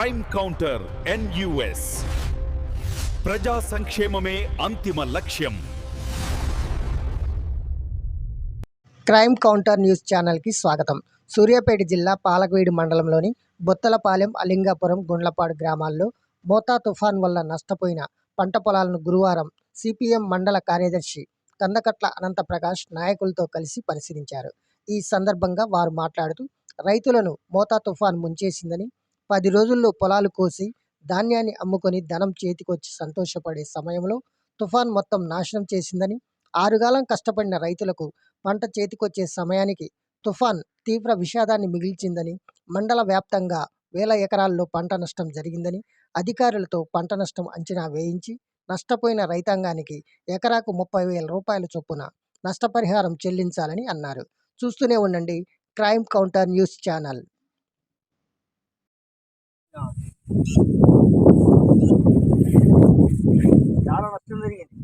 Crime counter NUS ప్రజా సంక్షేమమే అంతిమ లక్ష్యం. క్రైమ్ కౌంటర్ న్యూస్ ఛానల్కి స్వాగతం. సూర్యాపేట జిల్లా పాలకవీడు మండలంలోని బొత్తలపాలెం అలింగాపురం గుండ్లపాడు గ్రామాల్లో మోతా తుఫాన్ వల్ల నష్టపోయిన పంట పొలాలను గురువారం సిపిఎం మండల కార్యదర్శి కందకట్ల అనంతప్రకాష్ నాయకులతో కలిసి పరిశీలించారు. ఈ సందర్భంగా వారు మాట్లాడుతూ రైతులను మోతా తుఫాన్ ముంచేసిందని పది రోజుల్లో పొలాలు కోసి ధాన్యాన్ని అమ్ముకొని ధనం చేతికొచ్చి సంతోషపడే సమయంలో తుఫాన్ మొత్తం నాశనం చేసిందని ఆరుగాలం కష్టపడిన రైతులకు పంట చేతికొచ్చే సమయానికి తుఫాన్ తీవ్ర విషాదాన్ని మిగిల్చిందని మండల వ్యాప్తంగా వేల ఎకరాల్లో పంట నష్టం జరిగిందని అధికారులతో పంట నష్టం అంచనా వేయించి నష్టపోయిన రైతాంగానికి ఎకరాకు ముప్పై వేల రూపాయల చొప్పున నష్టపరిహారం చెల్లించాలని అన్నారు. చూస్తూనే ఉండండి క్రైమ్ కౌంటర్ న్యూస్ ఛానల్. చాలా నష్టం జరిగింది.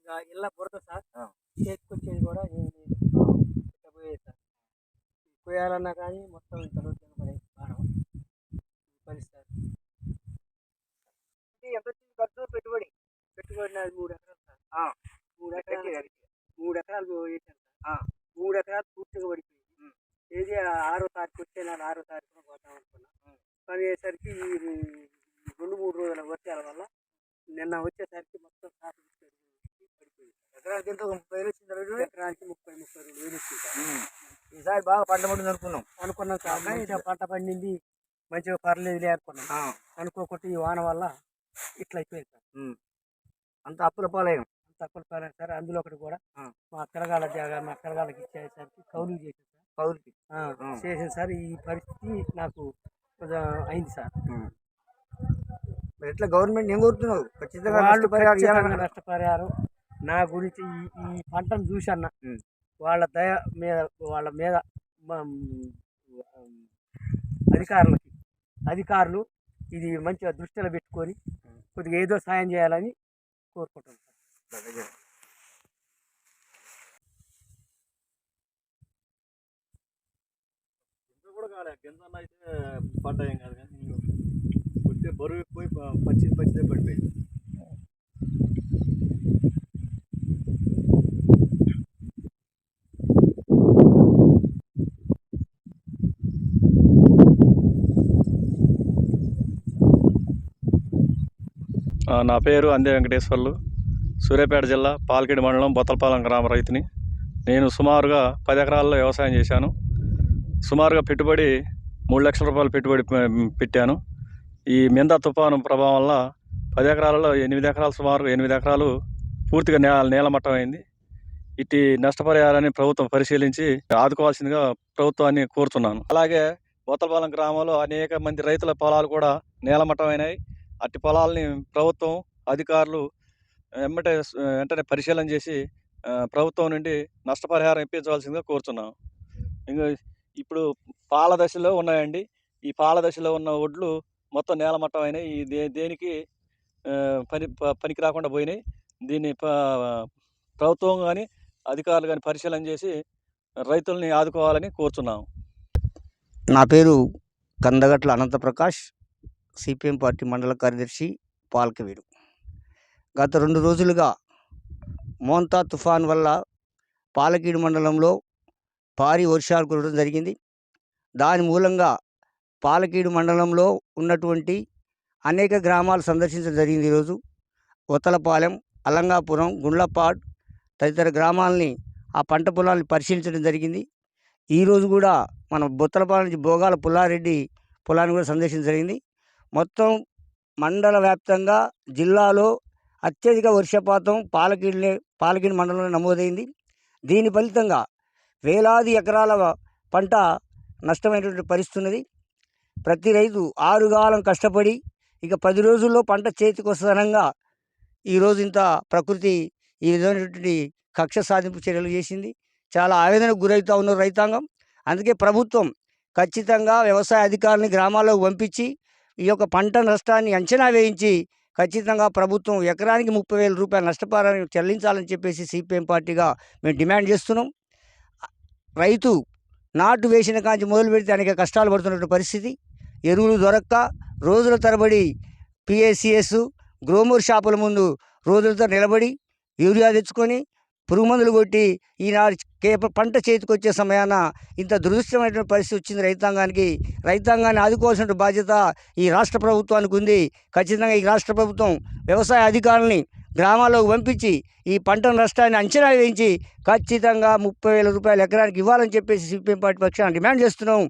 ఇక ఇళ్ళ బురద సార్. చేతికొచ్చేది కూడా పోయేది సార్. కొయ్యాలన్నా కానీ మొత్తం రోజులు పడే భారం. పని సార్ ఎంత ఖర్చు? పెట్టుబడి? పెట్టుబడి నాది మూడు ఎకరాలు సార్. మూడు ఎకరాలు మూడు ఎకరాలు సార్ మూడు ఎకరాలు పూర్తిగా పడిపోయింది. ఏది ఆరో తారీఖు వచ్చే నెల ఆరో తారీఖున పోతాం అనుకున్నా. కానీ అయ్యేసరికి ఈ రెండు మూడు రోజుల వర్షాల వల్ల నిన్న వచ్చేసరికి మొత్తం సాగు పడిపోయింది. ఎకరానికి ఎంత? ముప్పై వేలు వచ్చింది రోజు? ఎకరానికి ముప్పై ముప్పై రెండు వేలు వచ్చింది సార్. ఈసారి బాగా పంట పండింది అనుకున్నాం. అనుకున్నాం మంచిగా పంట పండింది. మంచిగా పర్లేదులే అనుకున్నాం. అనుకోకుండా ఈ వాన వల్ల ఇట్లా అయిపోయింది అంత అప్పుల పాలయం తక్కువ పర్లేదు సార్ అందులో ఒకటి కూడా. మా తెలగాల జాగా మా తెలగాలకి ఇచ్చేసరికి కౌలు చేసాం సార్ కౌలుకి. చేసిన సార్. ఈ పరిస్థితి నాకు కొంచెం అయింది సార్. మరి ఎట్లా గవర్నమెంట్ ఏం కోరుతున్నావు ఖచ్చితంగా వాళ్ళు నష్టపరిహారం నా గురించి ఈ ఈ పంటను చూసన్న. వాళ్ళ దయ మీద వాళ్ళ మీద అధికారులకి అధికారులు ఇది మంచిగా దృష్టిలో పెట్టుకొని కొద్దిగా ఏదో సాయం చేయాలని కోరుకుంటున్నాను కూడా కాలే అన్న అయితే పంట ఏం కాదు కానీ కొద్దిగా బరువు ఎక్కువై ప- పచ్చి పచ్చిదే పడిపోయింది. ఆ, నా పేరు అందే వెంకటేశ్వర్లు. సూర్యాపేట జిల్లా పాల్కిడి మండలం బొత్తలపాలెం గ్రామ రైతుని. నేను సుమారుగా పది ఎకరాల్లో వ్యవసాయం చేశాను. సుమారుగా పెట్టుబడి మూడు లక్షల రూపాయలు పెట్టుబడి పె- పెట్టాను. ఈ మింద తుఫాను ప్రభావం వల్ల పది ఎకరాలలో ఎనిమిది ఎకరాలు సుమారు ఎనిమిది ఎకరాలు పూర్తిగా నే నేలమట్టం అయింది. ఇట్టి నష్టపరిహారాన్ని ప్రభుత్వం పరిశీలించి ఆదుకోవాల్సిందిగా ప్రభుత్వాన్ని కోరుతున్నాను. అలాగే బొత్తలపాలెం గ్రామంలో అనేక మంది రైతుల పొలాలు కూడా నేలమట్టమైనాయి. అట్టి పొలాలని ప్రభుత్వం అధికారులు వెంబటే వెంటనే పరిశీలన చేసి ప్రభుత్వం నుండి నష్టపరిహారం ఇప్పించవలసిందిగా కోరుతున్నాం. ఇంకా ఇప్పుడు పాల దశలో ఉన్నాయండి. ఈ పాల దశలో ఉన్న ఒడ్లు మొత్తం నేలమట్టం అయినాయి. ఈ దే దేనికి పని ప- పనికి రాకుండా పోయినాయి. దీన్ని ప్రభుత్వం కానీ అధికారులు కానీ పరిశీలన చేసి రైతుల్ని ఆదుకోవాలని కోరుతున్నాం. నా పేరు కందగట్ల అనంతప్రకాష్. సిపిఎం పార్టీ మండల కార్యదర్శి పాల్కవీడు. గత రెండు రోజులుగా మోంతా తుఫాన్ వల్ల పాలకీడు మండలంలో భారీ వర్షాలు కురవడం జరిగింది. దాని మూలంగా పాలకీడు మండలంలో ఉన్నటువంటి అనేక గ్రామాలు సందర్శించడం జరిగింది ఈరోజు. ఉత్తలపాలెం అలంగాపురం గుండ్లపాడ్ తదితర గ్రామాలని ఆ పంట పొలాన్ని పరిశీలించడం జరిగింది. ఈరోజు కూడా మన బొత్తలపాలెం నుంచి భోగాల పుల్లారెడ్డి పొలాన్ని కూడా సందర్శించడం జరిగింది. మొత్తం మండల వ్యాప్తంగా జిల్లాలో అత్యధిక వర్షపాతం పాలకీడులే పాలకీడు మండలంలో నమోదైంది. దీని ఫలితంగా వేలాది ఎకరాల పంట నష్టమైనటువంటి పరిస్థితి ఉన్నది ప్రతి రైతు ఆరుగాలం కష్టపడి ఇక పది రోజుల్లో పంట చేతికి వస్తుందనంగా ఈరోజు ఇంత ప్రకృతి ఈ విధమైనటువంటి కక్ష సాధింపు చర్యలు చేసింది. చాలా ఆవేదనకు గురవుతూ ఉన్నారు రైతాంగం. అందుకే ప్రభుత్వం ఖచ్చితంగా వ్యవసాయ అధికారులని గ్రామాల్లోకి పంపించి ఈ యొక్క పంట నష్టాన్ని అంచనా వేయించి ఖచ్చితంగా ప్రభుత్వం ఎకరానికి ముప్పై వేల రూపాయలు నష్టపరిహారం చెల్లించాలని చెప్పేసి సిపిఎం పార్టీగా మేము డిమాండ్ చేస్తున్నాం. రైతు నాటు వేసిన కాంచి మొదలు పెడితే అనేక కష్టాలు పడుతున్నటువంటి పరిస్థితి. ఎరువులు దొరక్క రోజుల తరబడి పిఏసిఎస్ గ్రోమూర్ షాపుల ముందు రోజులతో నిలబడి యూరియా తెచ్చుకొని పురుగు మందులు కొట్టి ఈనాడు కే పంట చేతికి వచ్చే సమయాన ఇంత దురదృష్టమైనటువంటి పరిస్థితి వచ్చింది రైతాంగానికి. రైతాంగాన్ని ఆదుకోవాల్సిన బాధ్యత ఈ రాష్ట్ర ప్రభుత్వానికి ఉంది. ఖచ్చితంగా ఈ రాష్ట్ర ప్రభుత్వం వ్యవసాయ అధికారులని గ్రామాల్లోకి పంపించి ఈ పంట నష్టాన్ని అంచనా వేయించి ఖచ్చితంగా ముప్పై వేల రూపాయలు ఎకరానికి ఇవ్వాలని చెప్పేసి సిపిఎం పార్టీ పక్షాన డిమాండ్ చేస్తున్నాం.